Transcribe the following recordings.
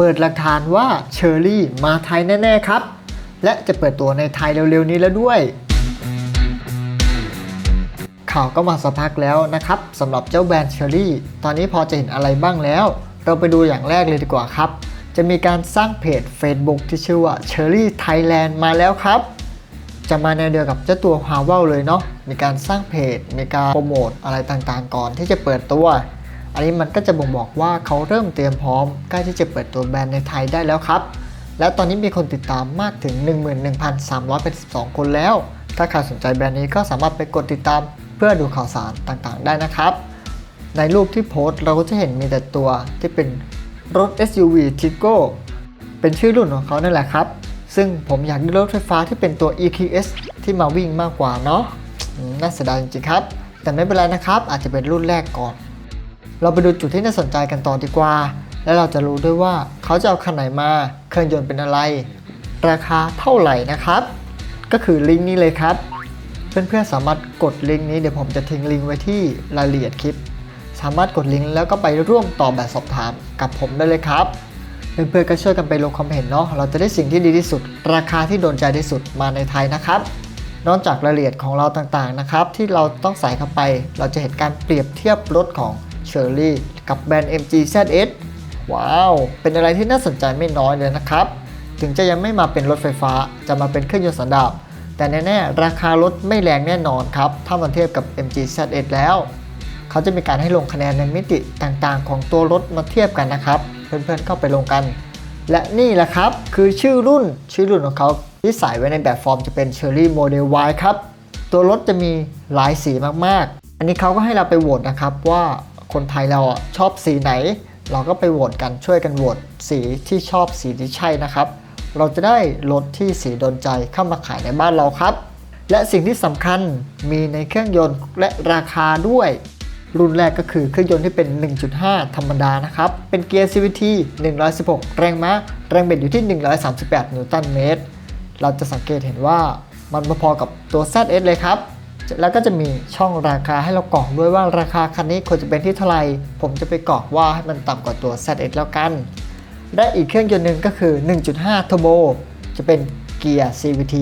เปิดหลักฐานว่าเชอรี่มาไทยแน่ ๆ ครับ และจะเปิดตัวในไทยเร็ว ๆ นี้แล้วด้วย ข่าวก็มาสักพักแล้วนะครับสำหรับเจ้าแบรนด์เชอรี่ ตอนนี้พอจะเห็นอะไรบ้างแล้ว เราไปดูอย่างแรกเลยดีกว่าครับ จะมีการสร้างเพจ Facebook ที่ชื่อว่า Cherry Thailand มาแล้วครับ จะมาในเดียวกับเจ้าตัว h a w e l เลยเนาะมีการสร้างเพจ มีการโปรโมทอะไรต่างๆ ก่อนที่จะเปิดตัว อันนี้มันก็จะบ่งบอกว่าเขาเริ่มเตรียมพร้อมใกล้ที่จะเปิดตัวแบรนด์ในไทยได้แล้วครับ และตอนนี้มีคนติดตามมากถึง 11,382 คนแล้ว ถ้าใครสนใจแบรนด์นี้ก็สามารถไปกดติดตามเพื่อดูข่าวสารต่างๆ ได้นะครับ ในรูปที่โพสต์เราก็จะเห็นมีแต่ตัวที่เป็นรถ SUV Tigo เป็นชื่อรุ่นของเขานั่นแหละครับ ซึ่งผมอยากได้รถไฟฟ้าที่เป็นตัว EQS ที่มาวิ่งมากกว่าเนาะน่าเสียดายจริงๆครับ แต่ไม่เป็นไรนะครับ อาจจะเป็นรุ่นแรกก่อน เราไปดูจุดที่น่าสนใจกันต่อดีกว่า แล้วเราจะรู้ด้วยว่าเขาจะเอาคันไหนมา เครื่องยนต์เป็นอะไร ราคาเท่าไหร่นะครับ ก็คือลิงก์นี้เลยครับ เพื่อนๆสามารถกดลิงก์นี้เดี๋ยวผมจะทิ้งลิงก์ไว้ที่รายละเอียดคลิป สามารถกดลิงก์แล้วก็ไปร่วมตอบแบบสอบถามกับผมได้เลยครับเพื่อนๆก็ช่วยกันไปลงความเห็นเนาะ เราจะได้สิ่งที่ดีที่สุด ราคาที่โดนใจที่สุดมาในไทยนะครับ นอกจากรายละเอียดของเราต่างๆนะครับ ที่เราต้องใส่เข้าไป เราจะเห็นการเปรียบเทียบรถของ เชอร์รี่กับแบรนด์ MG ZS ว้าว เป็นอะไรที่น่าสนใจไม่น้อยเลยนะครับ ถึงจะยังไม่มาเป็นรถไฟฟ้าจะมาเป็นเครื่องยนต์สันดาปแต่แน่ๆ ราคารถไม่แรงแน่นอนครับ ถ้ามันเทียบกับ MG ZS แล้ว เขาจะมีการให้ลงคะแนนในมิติต่างๆ ของตัวรถมาเทียบกันนะครับ เพื่อนๆเข้าไปลงกัน และนี่แหละครับคือชื่อรุ่นชื่อรุ่นของเขาที่ใส่ไว้ในแบบฟอร์มจะเป็น Cherry Model Y ครับ ตัวรถจะมีหลายสีมากๆ อันนี้เขาก็ให้เราไปโหวตนะครับว่า คนไทยเราอะชอบสีไหน เราก็ไปโหวตกันช่วยกันโหวตสีที่ชอบสีที่ใช่นะครับ เราจะได้รถที่สีโดนใจเข้ามาขายในบ้านเราครับ และสิ่งที่สำคัญมีในเครื่องยนต์และราคาด้วย รุ่นแรกก็คือเครื่องยนต์ที่เป็น 1.5 ธรรมดานะครับ เป็นเกียร์ CVT 116 แรงม้า แรงบิดอยู่ที่ 138 นิวตันเมตร เราจะสังเกตเห็นว่ามันพอๆกับตัว ZS เลยครับ แล้วก็จะมีช่องราคาให้เรากรอกด้วยว่าราคาคันนี้ควรจะเป็นที่เท่าไหร่ผมจะไปกรอกว่าให้มันต่ำกว่าตัว ZS แล้วกัน และอีกเครื่องยนต์หนึ่งก็คือ 1.5 Turbo จะเป็นเกียร์ CVT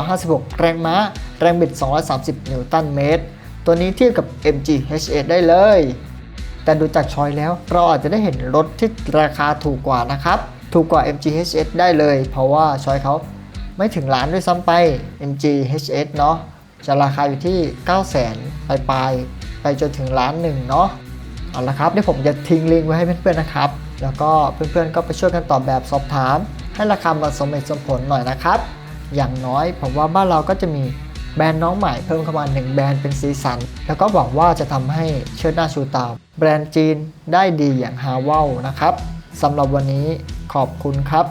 156 แรงม้า แรงบิด 230 นิวตันเมตร ตัวนี้เทียบกับ MG H8 ได้เลย แต่ดูจากชอยแล้วเราอาจจะได้เห็นรถที่ราคาถูกกว่านะครับ ถูกกว่า MG H8 ได้เลย เพราะว่าชอยเขาไม่ถึงล้านด้วยซ้ำไป MG H8 เนาะ จะราคาอยู่ที่ 9 0 0 0 0ปลายปลายๆไปจนถึงล้านหนึ่งเนาะเอาละครับเดี๋ยวผมจะทิ้งลิงก์ไว้ให้เพื่อนๆนะครับ แล้วก็เพื่อนๆก็ไปช่วยกันตอบแบบสอบถาม ให้ราคามันสมเหตุสมผลหน่อยนะครับ อย่างน้อยผมว่าบ้านเราก็จะมีแบรนด์น้องใหม่เพิ่มเข้ามา1แบรนด์เป็นสีสัน แล้วก็หวังว่าจะทำให้เชิดหน้าชูตาแบรนด์จีนได้ดีอย่างฮาวเวลนะครับสำหรับวันนี้ขอบคุณครับ